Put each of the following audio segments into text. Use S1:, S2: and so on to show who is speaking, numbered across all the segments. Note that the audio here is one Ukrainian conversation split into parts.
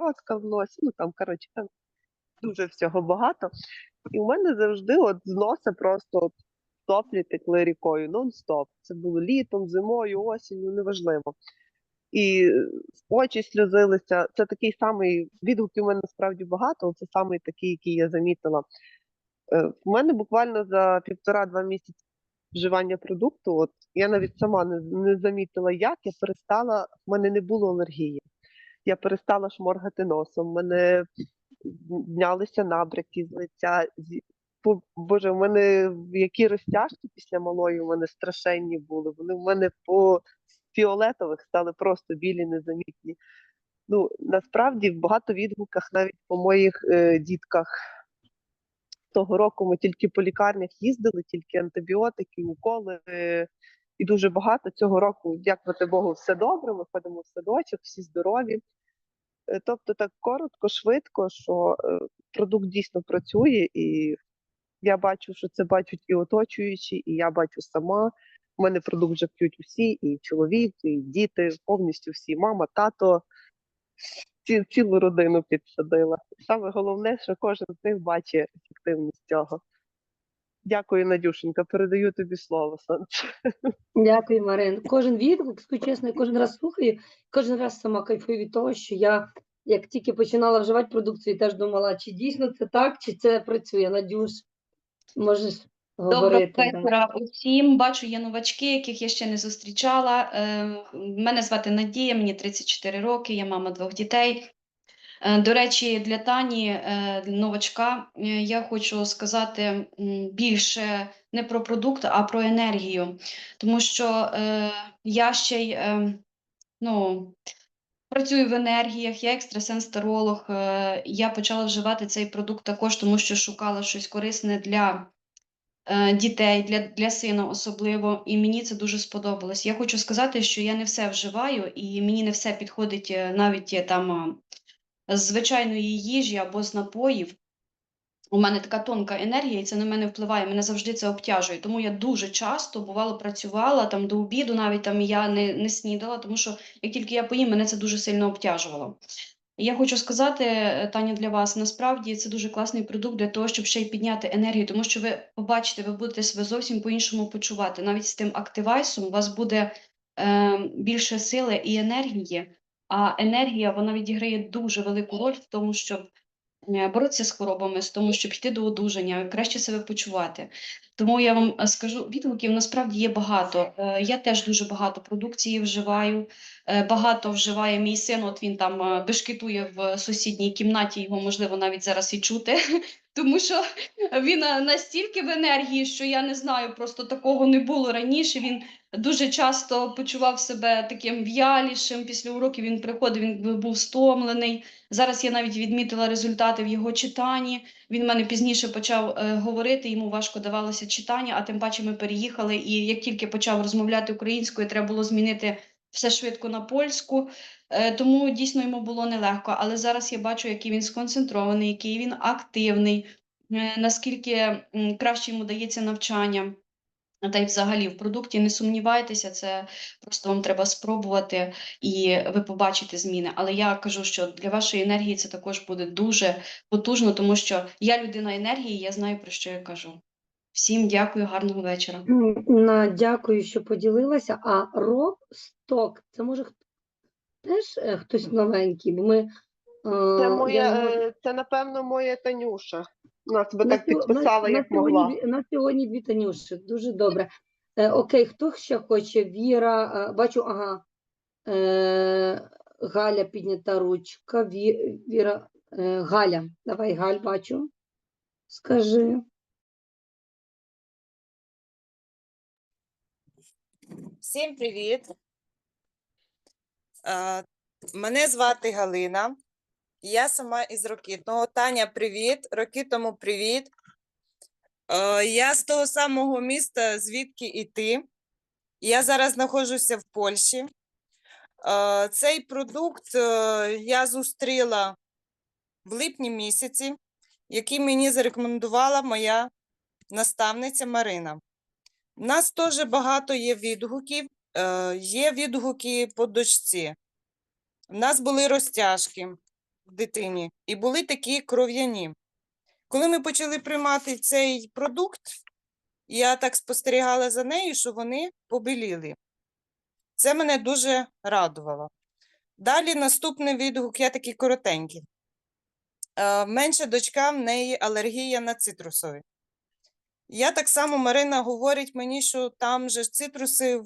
S1: щотка в носі, ну там, коротше, там дуже всього багато. І у мене завжди от з носа просто от соплі текли рікою, нон-стоп. Це було літом, зимою, осінню, неважливо. І е, очі сльозилися. Це такий самий відгуків у мене насправді багато, це самий такий, який я замітила. Е, У мене буквально за півтора-два місяці вживання продукту, от я навіть сама не, не замітила, як я перестала, в мене не було алергії. Я перестала шморгати носом, в мене знялися набряки з лиця. Боже, у мене які розтяжки після малої у мене страшенні були. Вони в мене по фіолетових стали просто білі, незамітні. Ну, насправді в багато відгуках навіть по моїх е, дітках того року ми тільки по лікарнях їздили, тільки антибіотики, уколи. І дуже багато цього року, дякувати Богу, все добре. Ми ходимо в садочок, всі здорові. Е, Тобто, так коротко, швидко, що е, продукт дійсно працює, і я бачу, що це бачать і оточуючі, і я бачу сама. У мене продукт вже п'ють усі, і чоловік, і діти, повністю всі, мама, тато, ці, цілу родину підсадила. Саме головне, що кожен з них бачить ефективність цього. Дякую, Надюшенька. Передаю тобі слово.
S2: Дякую, Марин. Кожен відгук, скажу чесно, я кожен раз слухаю, кожен раз сама кайфую від того, що я, як тільки починала вживати продукцію, теж думала, чи дійсно це так, чи це працює. Надюш, можеш
S3: Доброго
S2: говорити. да.
S3: вечора усім. Бачу, є новачки, яких я ще не зустрічала. Е, Мене звати Надія, мені 34 роки, я мама двох дітей. Е, До речі, для Тані, е, новачка, е, я хочу сказати більше не про продукт, а про енергію. Тому що я ще й ну, працюю в енергіях, я екстрасенс-таролог. Я почала вживати цей продукт також, тому що шукала щось корисне для дітей, для, для сина особливо, і мені це дуже сподобалось. Я хочу сказати, що я не все вживаю, і мені не все підходить навіть там з звичайної їжі або з напоїв. У мене така тонка енергія, і це на мене впливає. Мене завжди це обтяжує. Тому я дуже часто бувало працювала там до обіду, навіть там я не, не снідала, тому що як тільки я поїм, мене це дуже сильно обтяжувало. Я хочу сказати, е, Таня, для вас насправді це дуже класний продукт для того, щоб ще й підняти енергію, тому що ви побачите, ви будете себе зовсім по-іншому почувати. Навіть з тим активайсом у вас буде е, більше сили і енергії, а енергія вона відіграє дуже велику роль в тому, щоб е, боротися з хворобами, з тому, щоб йти до одужання, краще себе почувати. Тому я вам е, скажу, відгуків насправді є багато. Е, Я теж дуже багато продукції вживаю. Багато вживає мій син. От він там бешкетує в сусідній кімнаті. Його можливо навіть зараз і чути, тому що він настільки в енергії, що я не знаю, просто такого не було раніше. Він дуже часто почував себе таким в'ялішим. Після уроків він приходив, він був стомлений. Зараз я навіть відмітила результати в його читанні. Він в мене пізніше почав е, говорити, йому важко давалося читання, а тим паче ми переїхали. І як тільки почав розмовляти українською, треба було змінити все швидко на польську. Е, тому дійсно йому було нелегко. Але зараз я бачу, який він сконцентрований, який він активний, е, наскільки краще йому дається навчання. Та й взагалі в продукті не сумнівайтеся, це просто вам треба спробувати і ви побачите зміни. Але я кажу, що для вашої енергії це також буде дуже потужно, тому що я людина енергії, я знаю про що я кажу. Всім дякую, гарного вечора.
S2: На, дякую, що поділилася. А Роб Сток, це може теж е, хтось новенький, бо ми. е,
S1: Це моя,
S2: можу-
S1: е, це напевно моя Танюша. Вона себе
S2: На
S1: так підписала,
S2: на
S1: як
S2: сьогодні
S1: могла.
S2: дві- На сьогодні дві Танюші. Дуже добре. Е, окей, хто ще хоче? Віра, е, бачу, ага. Е, Галя піднята ручка. Ві, Віра, е, Галя. Давай, Галь, бачу. Скажи.
S4: Всім привіт. Е, Мене звати Галина. Я сама із Рокітного. Таня, привіт. Рокітому привіт. Е, Я з того самого міста, звідки і ти. Я зараз знаходжуся в Польщі. Е, Цей продукт е, я зустріла в липні місяці, який мені зарекомендувала моя наставниця Марина. У нас теж багато є відгуків. Е, є відгуки по дочці. У нас були розтяжки. Дитині і були такі кров'яні. Коли ми почали приймати цей продукт, я так спостерігала за нею, що вони побіліли. Це мене дуже радувало. Далі наступний відгук, я такий коротенький. Е, Менша дочка, в неї алергія на цитрусові. Я так само, Марина говорить мені, що там же цитруси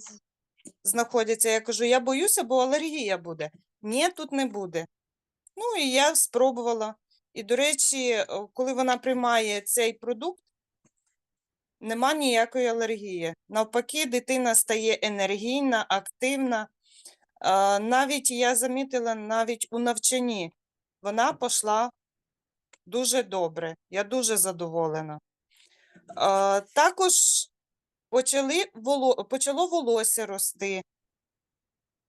S4: знаходяться. Я кажу, я боюся, бо алергія буде. Ні, тут не буде. Ну і я спробувала. І, до речі, коли вона приймає цей продукт, нема ніякої алергії. Навпаки, дитина стає енергійна, активна. Навіть я замітила, навіть у навчанні вона пішла дуже добре. Я дуже задоволена. Також почали почало волосся рости.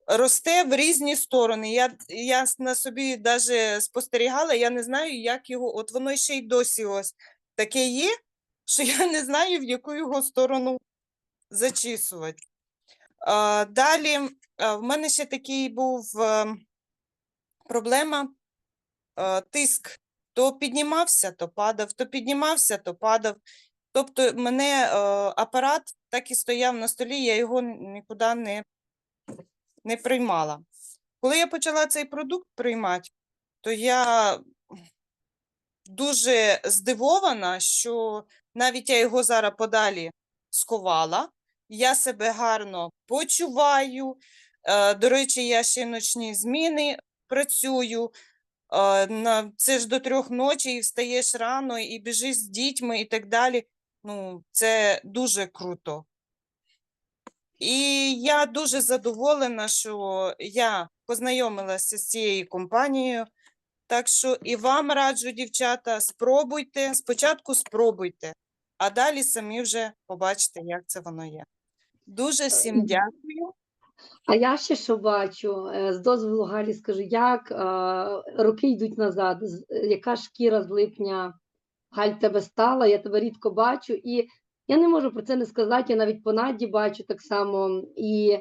S4: Росте в різні сторони. Я, я на собі навіть спостерігала, я не знаю, як його. От воно ще й досі ось таке є, що я не знаю, в яку його сторону зачісувати. Далі в мене ще такий був е, проблема е, тиск. То піднімався, то падав, то піднімався, то падав. Тобто, мене е, апарат так і стояв на столі, я його нікуди не, не приймала. Коли я почала цей продукт приймати, то я дуже здивована, що навіть я його зараз подалі сховала, я себе гарно почуваю. Е, До речі, я ще ночні зміни працюю. Е, Це ж до трьох ночі, і встаєш рано, і біжиш з дітьми, і так далі. Ну, це дуже круто. І я дуже задоволена, що я познайомилася з цією компанією. Так що і вам раджу, дівчата, спробуйте. Спочатку спробуйте, а далі самі вже побачите, як це воно є. Дуже всім дякую.
S2: А я ще що бачу, е, з дозволу Галі скажу, як е, роки йдуть назад, е, яка шкіра з липня Галь тебе стала, я тебе рідко бачу, і я не можу про це не сказати, я навіть по Наді бачу так само, і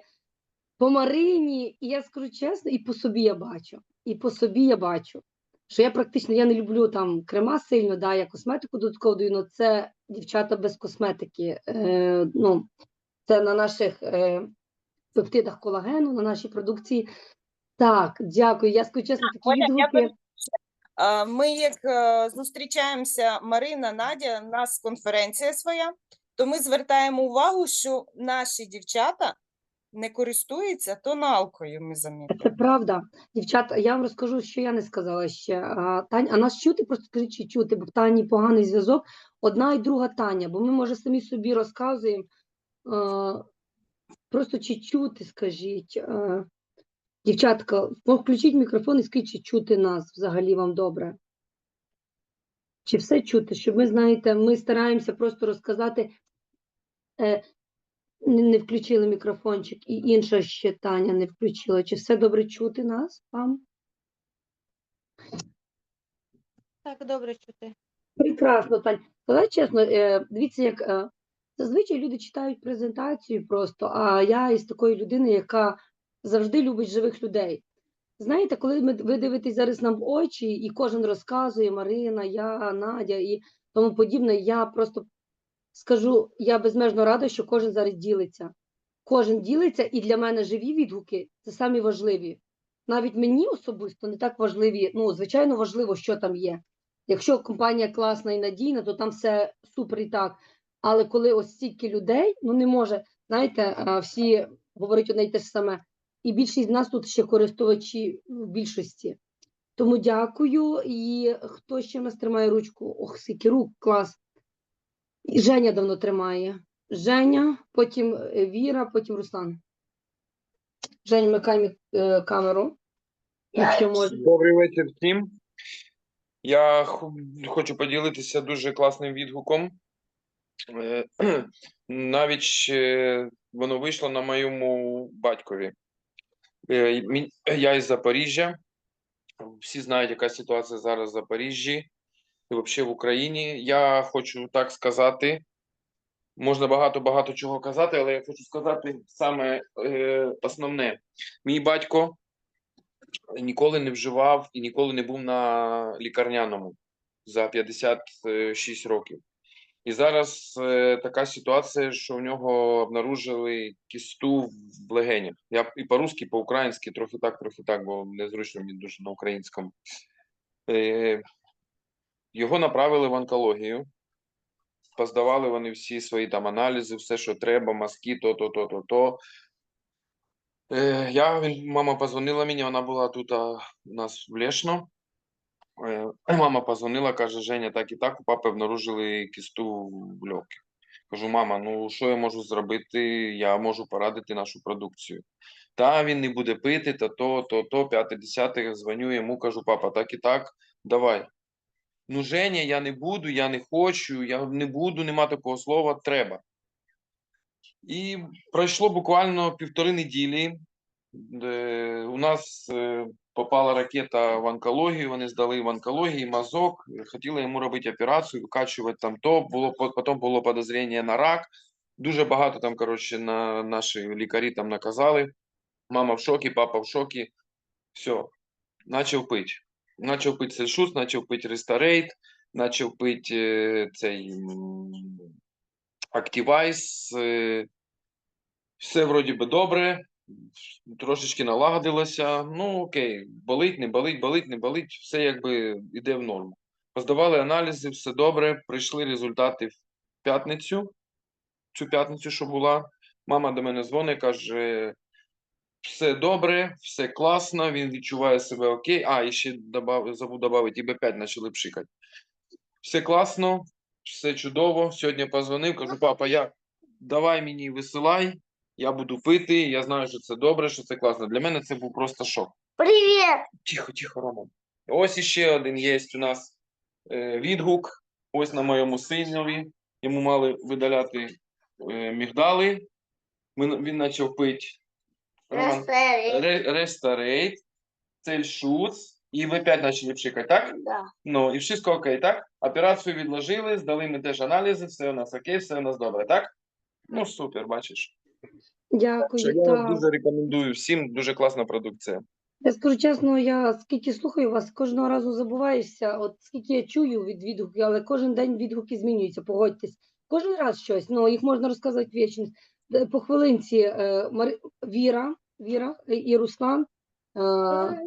S2: по Марині, і я скажу чесно, і по собі я бачу, і по собі я бачу, що я практично я не люблю там крема сильно, да, я косметику додатково даю, але це дівчата без косметики. Е, ну, це на наших е, пептидах колагену, на нашій продукції. Так, дякую. Я скажу чесно, такі відгуки.
S4: Ми як е, зустрічаємося, Марина, Надя, у нас конференція своя, то ми звертаємо увагу, що наші дівчата не користуються тоналкою, ми
S2: Це правда. Дівчата, я вам розкажу, що я не сказала ще. Тань, а нас чути, просто скажіть, чи чути, бо в Тані поганий зв'язок. Одна і друга Таня, бо ми, може, самі собі розказуємо. Просто чи чути, скажіть. Дівчатка, включіть мікрофон і скажіть, чи чути нас взагалі вам добре. Чи все чути? Щоб ми, знаєте, ми стараємося просто розказати. Е, не включили мікрофончик, і інша ще Таня не включила. Чи все добре чути нас вам?
S3: Так, добре чути.
S2: Прекрасно, Тань. Сказати чесно, е, дивіться, як е, зазвичай люди читають презентацію просто, а я із такої людини, яка завжди любить живих людей. Знаєте, коли ми, ви дивитесь зараз нам в очі, і кожен розказує, Марина, я, Надя і тому подібне, я просто скажу, я безмежно рада, що кожен зараз ділиться. Кожен ділиться, і для мене живі відгуки це самі важливі. Навіть мені особисто не так важливі. Ну, звичайно, важливо, що там є. Якщо компанія класна і надійна, то там все супер і так. Але коли ось стільки людей, ну не може, знаєте, всі говорять одне й те ж саме. І більшість з нас тут ще користувачі в більшості. Тому дякую. І хто ще нас тримає ручку? Ох, скільки рук, клас. І Женя давно тримає. Женя, потім е, Віра, потім Руслан. Женя, вмикай е, камеру.
S5: Добрий вечір всім. Я хочу поділитися дуже класним відгуком. Е, Навіть воно вийшло на моєму батькові. Е, Я із Запоріжжя. Всі знають, яка ситуація зараз в Запоріжжі і взагалі в Україні. Я хочу так сказати. Можна багато-багато чого казати, але я хочу сказати саме е, основне. Мій батько ніколи не вживав і ніколи не був на лікарняному за 56 років. І зараз е, така ситуація, що в нього обнаружили кісту в легенях. Я і по-русски, по-українськи, трохи так, трохи так, бо незручно мені дуже на українському. Е, його направили в онкологію. Поздавали вони всі свої там аналізи, все, що треба, мазки, то, то, то, то, то. Е, я, мама позвонила мені, вона була тут а, у нас в Лешно. Е, Мама позвонила, каже, Женя, так і так, у папи обнаружили кісту в льокі. Кажу, мама, ну що я можу зробити? Я можу порадити нашу продукцію. Та він не буде пити, та то, то, то, п'яте, десяте, дзвоню йому, кажу, папа, так і так, давай. Ну, Женя, я не буду, я не хочу, я не буду, нема такого слова, треба. І пройшло буквально півтори неділі. У нас е, попала ракета в онкологію, вони здали в онкології мазок, хотіли йому робити операцію, викачувати там то, було, потім було подозріння на рак. Дуже багато там, коротше, на, наші лікарі там наказали. Мама в шокі, папа в шокі. Все, почав пити. Почав пити сельшус, почав пити рестарейт, почав пити е, цей Активайс. е, Все вроді би добре, трошечки налагодилося. Ну, окей, болить, не болить, болить, не болить, все якби йде в норму. Поздавали аналізи, все добре. Прийшли результати в п'ятницю, цю п'ятницю, що була. Мама до мене дзвонить, каже: все добре, все класно, він відчуває себе окей. А, і ще добав, забув додати, і Б5 почали пшикати. Все класно, все чудово. Сьогодні позвонив, кажу, папа, я давай мені висилай, я буду пити, я знаю, що це добре, що це класно. Для мене це був просто шок.
S6: Привет!
S5: Тихо, тихо, Рома. Ось іще один є у нас е, відгук. Ось на моєму синові. Йому мали видаляти е, мігдали. Ми, він почав пити Роман, ре- Рестарейт, Цельшуц, і ви опять почали пшикати, так?
S6: Да.
S5: Ну, і все окей, так? Операцію відложили, здали ми теж аналізи, все у нас окей, все у нас добре, так? Ну, супер, бачиш. Що
S2: Дякую.
S5: я
S2: Так.
S5: дуже рекомендую всім, дуже класна продукція.
S2: Я скажу чесно, я скільки слухаю вас, кожного разу забуваєшся. От скільки я чую від відгуків, але кожен день відгуки змінюються, погодьтесь. Кожен раз щось, ну їх можна розказувати вічність. Е, По хвилинці е, Мари... Віра, Віра е, і Руслан. Е,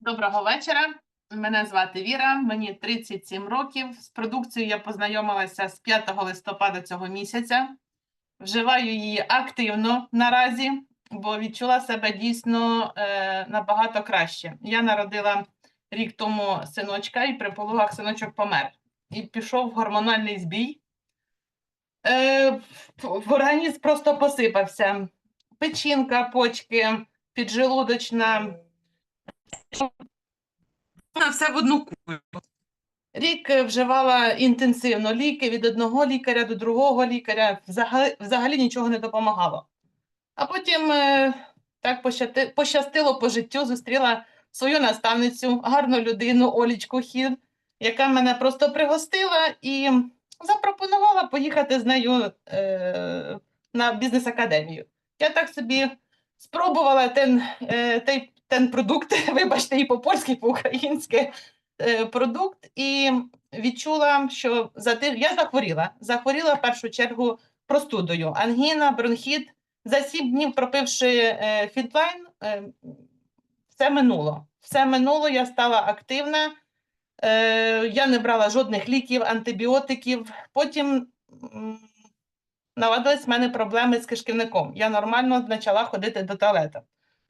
S7: Доброго вечора. Мене звати Віра, мені 37 років. З продукцією я познайомилася з 5 листопада цього місяця. Вживаю її активно наразі, бо відчула себе дійсно е, набагато краще. Я народила рік тому синочка, і при пологах синочок помер. І пішов гормональний збій. Е, в- в організм просто посипався. Печінка, почки, піджелудочна, все в одну кулю. Рік е, вживала інтенсивно ліки від одного лікаря до другого лікаря, взагалі, взагалі нічого не допомагало. А потім е, так пощастило по життю, зустріла свою наставницю, гарну людину Олічку Хід, яка мене просто пригостила і запропонувала поїхати з нею е, на бізнес-академію. Я так собі спробувала ten, е, той, ten продукт, вибачте, і по-польськи, і по-українськи продукт, і відчула, що за тиждень я захворіла. Захворіла в першу чергу простудою. Ангіна, бронхіт. За сім днів, пропивши е, фітлайн, е, все минуло. Все минуло, я стала активна. Е, я не брала жодних ліків, антибіотиків. Потім м, навадились в мене проблеми з кишківником. Я нормально почала ходити до туалету.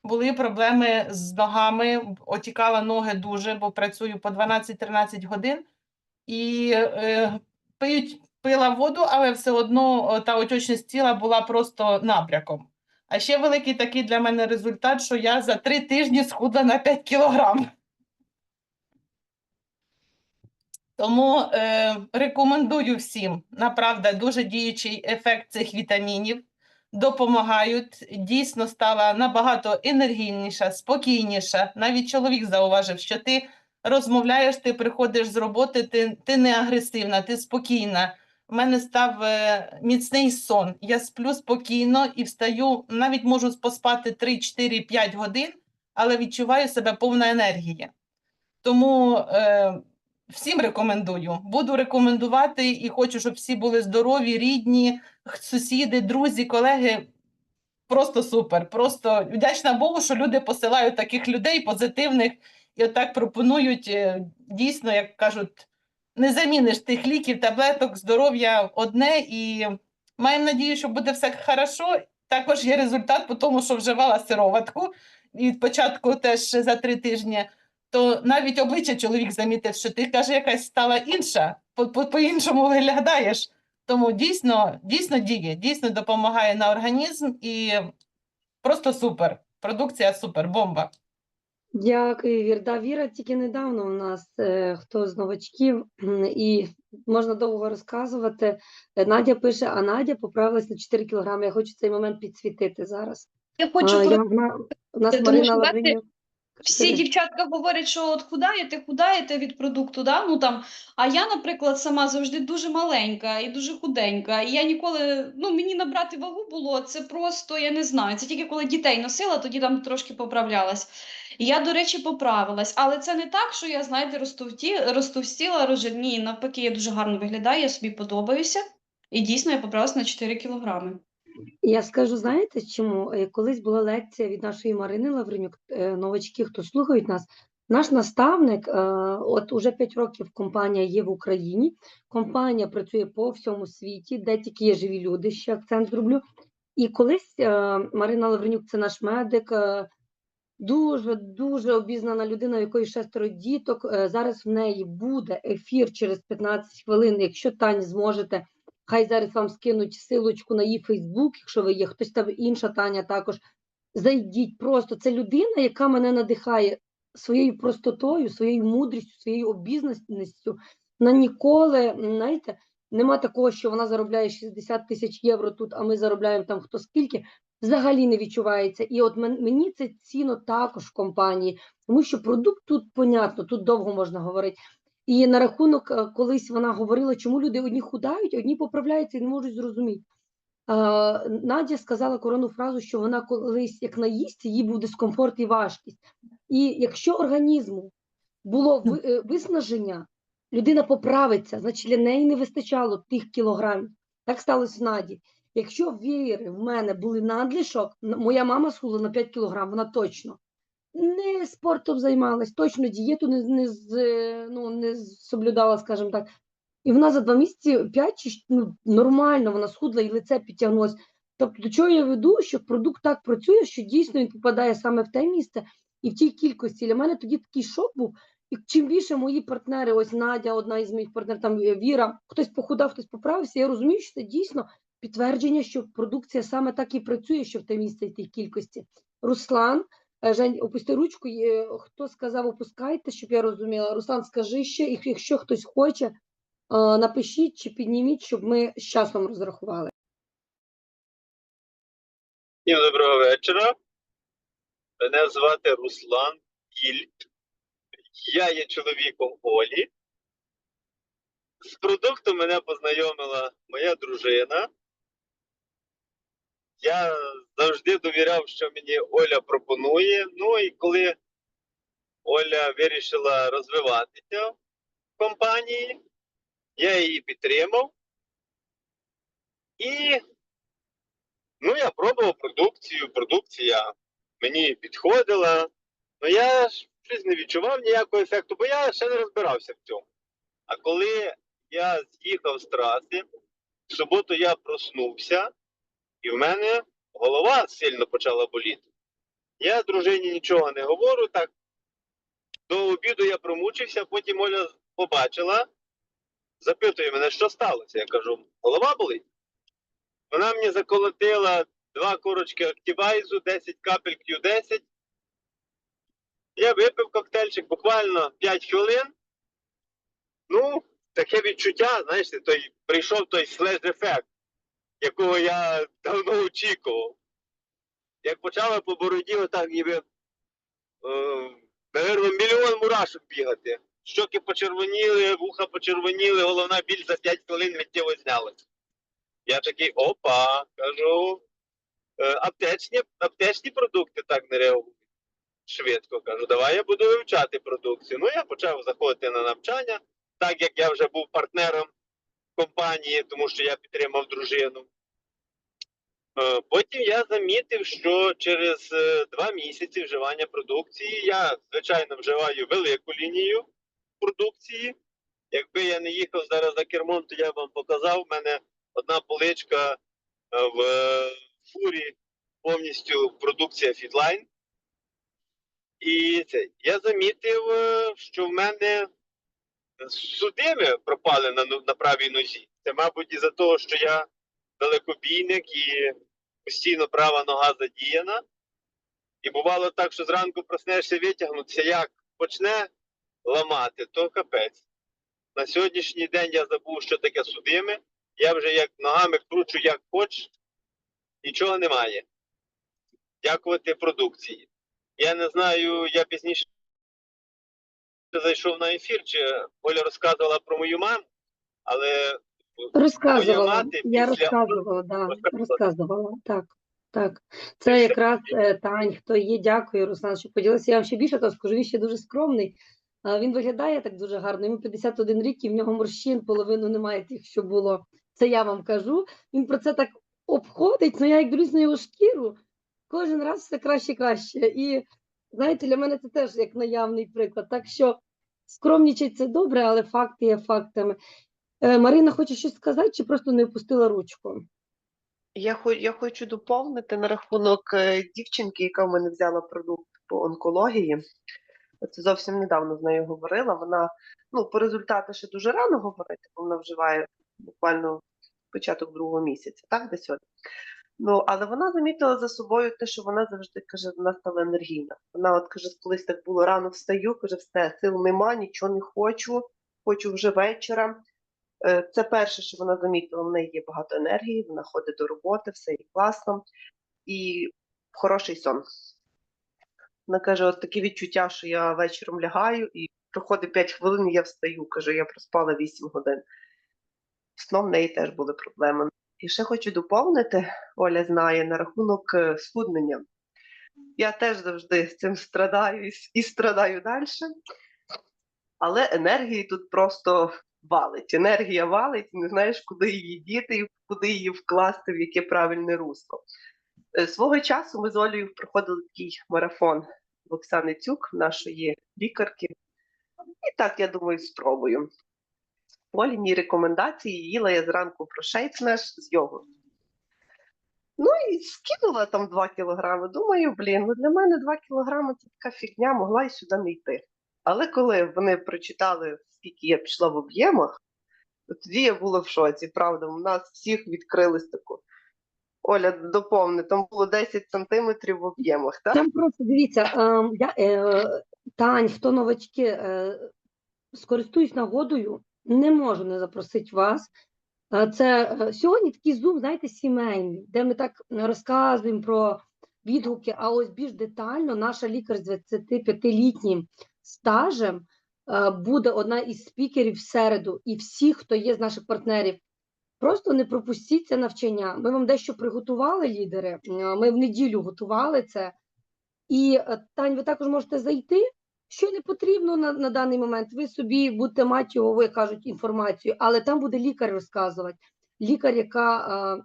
S7: Були проблеми з ногами, отікала ноги дуже, бо працюю по 12-13 годин і е, пиють, пила воду, але все одно та отечність тіла була просто набряком. А ще великий такий для мене результат, що я за три тижні схудла на 5 кілограм. Тому е, рекомендую всім, направда, дуже діючий ефект цих вітамінів. Допомагають. Дійсно стала набагато енергійніша, спокійніша. Навіть чоловік зауважив, що ти розмовляєш, ти приходиш з роботи, ти, ти не агресивна, ти спокійна. У мене став е, міцний сон. Я сплю спокійно і встаю, навіть можу поспати 3, 4, 5 годин, але відчуваю себе повна енергії. Тому е, всім рекомендую. Буду рекомендувати і хочу, щоб всі були здорові, рідні, сусіди, друзі, колеги. Просто супер. Просто вдячна Богу, що люди посилають таких людей позитивних і отак пропонують е, дійсно, як кажуть, не заміниш тих ліків, таблеток, здоров'я одне і маємо надію, що буде все хорошо. Також є результат по тому, що вживала сироватку від початку теж за три тижні. То навіть обличчя чоловік замітив, що ти каже, якась стала інша, по- по- по-іншому виглядаєш. Тому дійсно, дійсно діє, дійсно допомагає на організм і просто супер. Продукція супер, бомба.
S2: Дякую, Вір. Да, Віра тільки недавно у нас е, хто з новачків, і можна довго розказувати. Е, Надя пише, а Надя поправилась на 4 кілограми. Я хочу цей момент підсвітити зараз.
S3: Я хочу
S2: А,
S3: про-
S2: я, у нас Марина Лавринюк.
S3: Всі дівчатка говорять, що от худаєте, худаєте від продукту, да? ну, там, а я, наприклад, сама завжди дуже маленька і дуже худенька. І я ніколи, ну, мені набрати вагу було, це просто, я не знаю, це тільки коли дітей носила, тоді там трошки поправлялась. І я, до речі, поправилась. Але це не так, що я, знаєте, розтовті, розтовстіла, рожа. Ні, навпаки, я дуже гарно виглядаю, я собі подобаюся. І дійсно я поправилась на 4 кілограми.
S2: Я скажу, знаєте чому? Е, Колись була лекція від нашої Марини Лавренюк, е, новачки, хто слухають нас. Наш наставник, е, от уже 5 років компанія є в Україні. Компанія працює по всьому світі, де тільки є живі люди, ще акцент зроблю. І колись Марина Лавренюк, це наш медик, дуже дуже обізнана людина, у якої шестеро діток. Зараз в неї буде ефір через 15 хвилин. Якщо Тані зможете, хай зараз вам скинуть силочку на її Фейсбук, якщо ви є, хтось там інша Таня також. Зайдіть просто. Це людина, яка мене надихає своєю простотою, своєю мудрістю, своєю обізнаністю. Вона ніколи, знаєте, нема такого, що вона заробляє 60 тисяч євро тут, а ми заробляємо там хто скільки. Взагалі не відчувається. І от мен- мені це цінно також в компанії, тому що продукт тут понятно, тут довго можна говорити. І на рахунок, е, колись вона говорила, чому люди одні худають, одні поправляються і не можуть зрозуміти. Е, Надя сказала корону фразу, що вона колись як наїсть, їй буде дискомфорт і важкість. І якщо організму було е, виснаження, людина поправиться, значить для неї не вистачало тих кілограмів. Так сталося в Наді. Якщо віри в мене були надлишок, моя мама схудла на 5 кілограм, вона точно не спортом займалась, точно дієту не, не, е, ну, не соблюдала, скажімо так. І вона за два місяці 5 чи ну, нормально вона схудла і лице підтягнулося. Тобто, до чого я веду, що продукт так працює, що дійсно він попадає саме в те місце і в тій кількості. Для мене тоді такий шок був. І чим більше мої партнери, ось Надя, одна із моїх партнерів, там е, Віра, хтось похудав, хтось поправився. Я розумію, що це дійсно підтвердження, що продукція саме так і працює, що в те місце і тій кількості. Руслан, Жень, опусти ручку. Хто сказав, опускайте, щоб я розуміла. Руслан, скажи ще, якщо хтось хоче, е, напишіть чи підніміть, щоб ми з часом розрахували.
S6: Доброго вечора. Мене звати Руслан Кільт. Я є чоловіком Олі. З продуктом мене познайомила моя дружина. Я завжди довіряв, що мені Оля пропонує. Ну і коли Оля вирішила розвиватися в компанії, я її підтримав. І Ну, я пробував продукцію, продукція мені підходила. Ну я ж щось не відчував ніякого ефекту, бо я ще не розбирався в цьому. А коли я з'їхав з траси, в суботу я проснувся, і в мене голова сильно почала боліти. Я дружині нічого не говорю, так до обіду я промучився, потім Оля побачила, запитує мене, що сталося. Я кажу, голова болить. Вона мені заколотила два корочки Активайзу, 10 капель Q10. Я випив коктейльчик буквально 5 хвилин. Ну, таке відчуття, знаєш, той, прийшов той слез-ефект, якого я давно очікував. Як почала по бороді, отак ніби, е, наверно, мільйон мурашок бігати. Щоки почервоніли, вуха почервоніли, головна біль за 5 хвилин миттєво знялась. Я такий опа, кажу. е, Аптечні, аптечні продукти так не реагують. швидко. Кажу, давай я буду вивчати продукцію. Ну, я почав заходити на навчання, так як я вже був партнером компанії, тому що я підтримав дружину. Е, Потім я замітив, що через е, два місяці вживання продукції я, звичайно, вживаю велику лінію продукції. Якби я не їхав зараз за кермом, то я вам показав. У мене одна поличка е, в фурі повністю продукція Фідлайн. І це, я замітив, що в мене судими пропали на, ну- на правій нозі. Це, мабуть, із-за того, що я далекобійник і постійно права нога задіяна. І бувало так, що зранку проснешся витягнутися, як почне ламати, то капець. На сьогоднішній день я забув, що таке судими. Я вже як ногами кручу як хоч, нічого немає. Дякувати продукції. Я не знаю, я пізніше зайшов на ефір, чи Оля розказувала про мою маму, але
S2: Розказувала,
S6: мати
S2: я
S6: після-
S2: розказувала, да,
S6: Розказувала.
S2: так, так. Це якраз е, Тань, хто є, дякую, Руслан, що поділився. Я вам ще більше того скажу, він ще дуже скромний. А, Він виглядає так дуже гарно, йому 51 рік, і в нього морщин половину немає тих, що було. Це я вам кажу. Він про це так обходить, ну я як дивлюсь на його шкіру, кожен раз все краще і краще. І знаєте, для мене це теж як наявний приклад. Так що скромнічать це добре, але факти є фактами. Е, Марина хоче щось сказати, чи просто не опустила ручку?
S1: Я, я хочу доповнити на рахунок е, дівчинки, яка в мене взяла продукт по онкології. Це зовсім недавно з нею говорила. Вона ну, по результату ще дуже рано говорити, бо вона вживає буквально початок другого місяця, так, десь от. Ну, але вона замітила за собою те, що вона завжди каже, вона стала енергійна. Вона от каже, колись так було рано встаю, каже, все, сил нема, нічого не хочу, хочу вже вечора. Е, Це перше, що вона замітила, в неї є багато енергії, вона ходить до роботи, все їй класно і хороший сон. Вона каже, от таке відчуття, що я вечором лягаю і проходить 5 хвилин, і я встаю. Каже, я проспала 8 годин. Сном в неї теж були проблеми. І ще хочу доповнити, Оля знає, на рахунок е, схуднення. Я теж завжди з цим страдаю і, страдаю далі. Але енергії тут просто валить. Енергія валить, не знаєш, куди її діти куди її вкласти, в яке правильне русло. Е, Свого часу ми з Олею проходили такий марафон в Оксани Цюк, нашої лікарки. І так, я думаю, спробую. Оліній рекомендації їла я зранку прошейцнеш з йогуртом. Ну і скинула там 2 кілограми. Думаю, блін, ну для мене 2 кілограми це така фігня, могла й сюди не йти. Але коли вони прочитали, скільки я пішла в об'ємах, то тоді я була в шоці. Правда, у нас всіх відкрились таку. Оля, доповни, там було 10 сантиметрів в об'ємах?
S2: Там просто дивіться, е, я, е, Тань, хто новачки, е, скористуюсь нагодою, не можу не запросити вас. Е, Це е, сьогодні такий зум, знаєте, сімейний, де ми так розказуємо про відгуки, а ось більш детально наша лікар з 25-літнім стажем е, буде одна із спікерів в середу, і всі, хто є з наших партнерів, Просто не пропустіть це навчання. Ми вам дещо приготували, лідери. е, Ми в неділю готували це. І е, Тань, ви також можете зайти. Що не потрібно на, на даний момент, ви собі будете мати ви кажуть, інформацію, але там буде лікар розказувати. Лікар, яка е,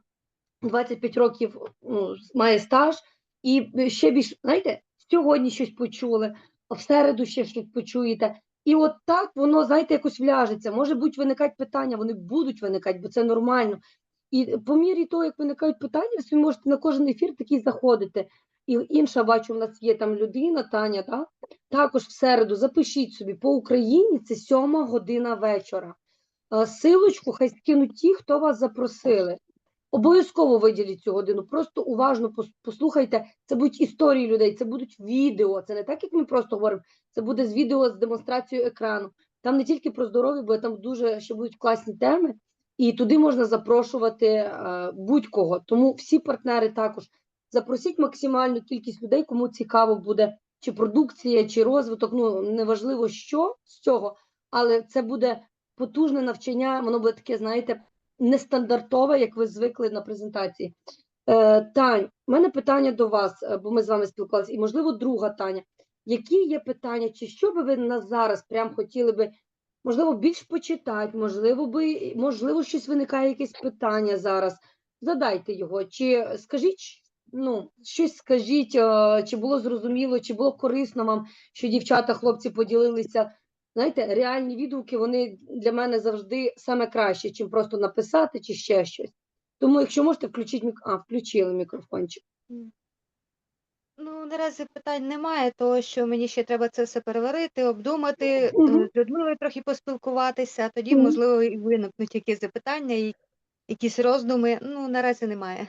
S2: 25 років ну, має стаж, і ще більш, знаєте, сьогодні щось почули, в середу ще щось почуєте. І от так воно, знаєте, якось вляжеться. Може бути виникати питання, вони будуть виникати, бо це нормально. І по мірі того, як виникають питання, ви можете на кожен ефір такий заходити. І інша, бачу, в нас є там людина, Таня, да? також в середу запишіть собі по Україні це сьома година вечора. Е, Силочку хай скинуть ті, хто вас запросили. Обов'язково виділіть цю годину, просто уважно послухайте. Це будуть історії людей, це будуть відео. Це не так, як ми просто говоримо. Це буде з відео з демонстрацією екрану. Там не тільки про здоров'я, бо там дуже ще будуть класні теми, і туди можна запрошувати е, будь-кого. Тому всі партнери також запросіть максимальну кількість людей, кому цікаво буде чи продукція, чи розвиток. Ну неважливо що з цього, але це буде потужне навчання. Воно буде таке, знаєте, нестандартове, як ви звикли на презентації. Е, Тань, у мене питання до вас, е, бо ми з вами спілкувалися, і можливо, друга Таня. які є питання, чи що би ви на зараз прям хотіли би, можливо, більш почитати, можливо, би, можливо, щось виникає, якесь питання зараз. Задайте його, чи скажіть, ну, щось скажіть, е, чи було зрозуміло, чи було корисно вам, що дівчата, хлопці поділилися. Знаєте, реальні відгуки вони для мене завжди саме краще, чим просто написати чи ще щось. Тому, якщо можете, включіть мік... А, включили мікрофончик.
S8: Ну, наразі питань немає, того що мені ще треба це все переварити, обдумати,
S2: Мгм.
S8: з Людмилою трохи поспілкуватися, а тоді,
S2: Мгм.
S8: можливо, і виникнуть якісь запитання і якісь роздуми. Ну, наразі немає.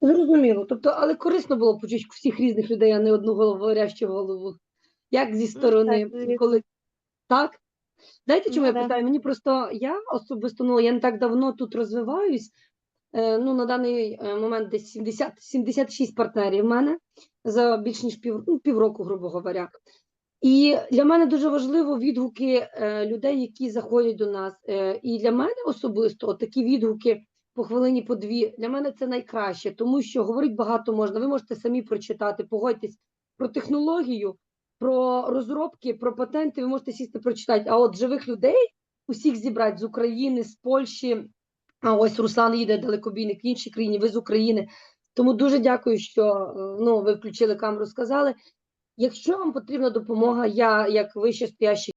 S2: Зрозуміло. Тобто, але корисно було почути всіх різних людей, а не одну говорящу голову. Як зі сторони,
S8: так,
S2: коли так? Знаєте, чому
S8: Ну,
S2: я
S8: да.
S2: питаю? Мені просто я особисто ну я не так давно тут розвиваюсь. Е, ну, на даний е, момент десь 70, 76 партнерів в мене за більш ніж пів, ну, півроку, грубо говоря. І для мене дуже важливо відгуки е, людей, які заходять до нас. Е, і для мене особисто такі відгуки по хвилині по дві. Для мене це найкраще, тому що говорить багато можна. Ви можете самі прочитати, погодьтесь про технологію, про розробки, про патенти. Ви можете сісти прочитати. А от живих людей усіх зібрати з України, з Польщі. А ось Руслан їде далекобійник в іншій країні, ви з України. Тому дуже дякую, що е, ну, ви включили камеру, сказали. Якщо вам потрібна допомога, я як вище стоящий